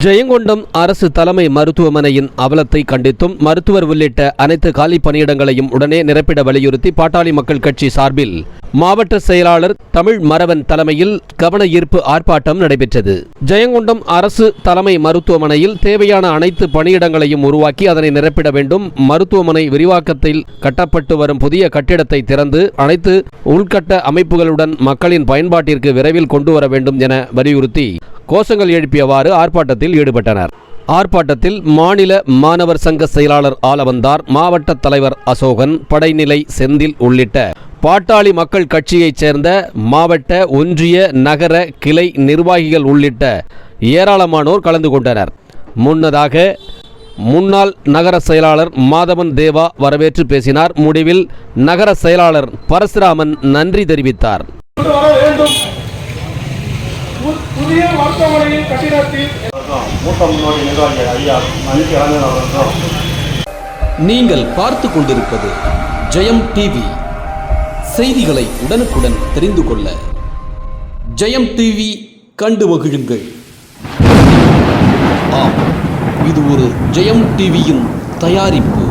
ஜெயங்கொண்டம் அரசு தலைமை மருத்துவமனையின் அவலத்தை கண்டித்தும் மருத்துவர் உள்ளிட்ட அனைத்து காலி பணியிடங்களையும் உடனே நிரப்பிட வலியுறுத்தி பாட்டாளி மக்கள் கட்சி சார்பில் மாவட்ட செயலாளர் தமிழ் மறவன் தலைமையில் கவன ஈர்ப்பு ஆர்ப்பாட்டம் நடைபெற்றது. ஜெயங்கொண்டம் அரசு தலைமை மருத்துவமனையில் தேவையான அனைத்து பணியிடங்களையும் உருவாக்கி அதனை நிரப்பிட வேண்டும். மருத்துவமனை விரிவாக்கத்தில் கட்டப்பட்டு வரும் புதிய கட்டிடத்தை திறந்து அனைத்து உள்கட்ட அமைப்புகளுடன் மக்களின் பயன்பாட்டிற்கு விரைவில் கொண்டு வர வேண்டும் என வலியுறுத்தி கோஷங்கள் எழுப்பியவாறு ஆர்ப்பாட்டத்தில் ஈடுபட்டனர். ஆர்ப்பாட்டத்தில் மாநில மாணவர் சங்க செயலாளர் ஆலவந்தார் மாவட்ட தலைவர் அசோகன் படைநிலை செந்தில் உள்ளிட்ட பாட்டாளி மக்கள் கட்சியைச் சேர்ந்த மாவட்ட ஒன்றிய நகர கிளை நிர்வாகிகள் உள்ளிட்ட ஏராளமானோர் கலந்து கொண்டனர். முன்னதாக முன்னாள் நகர செயலாளர் மாதவன் தேவா வரவேற்று பேசினார். முடிவில் நகர செயலாளர் பரசுராமன் நன்றி தெரிவித்தார். புதிய மருத்துவமனையின் கட்டிடத்தில் மூத்த முன்னோடி ஐயா நீங்கள் பார்த்து கொண்டிருப்பது ஜெயம் டிவி. செய்திகளை உடனுக்குடன் தெரிந்து கொள்ள ஜெயம் டிவி கண்டு மகிழுங்கள். ஆம் இது ஒரு ஜெயம் டிவியின் தயாரிப்பு.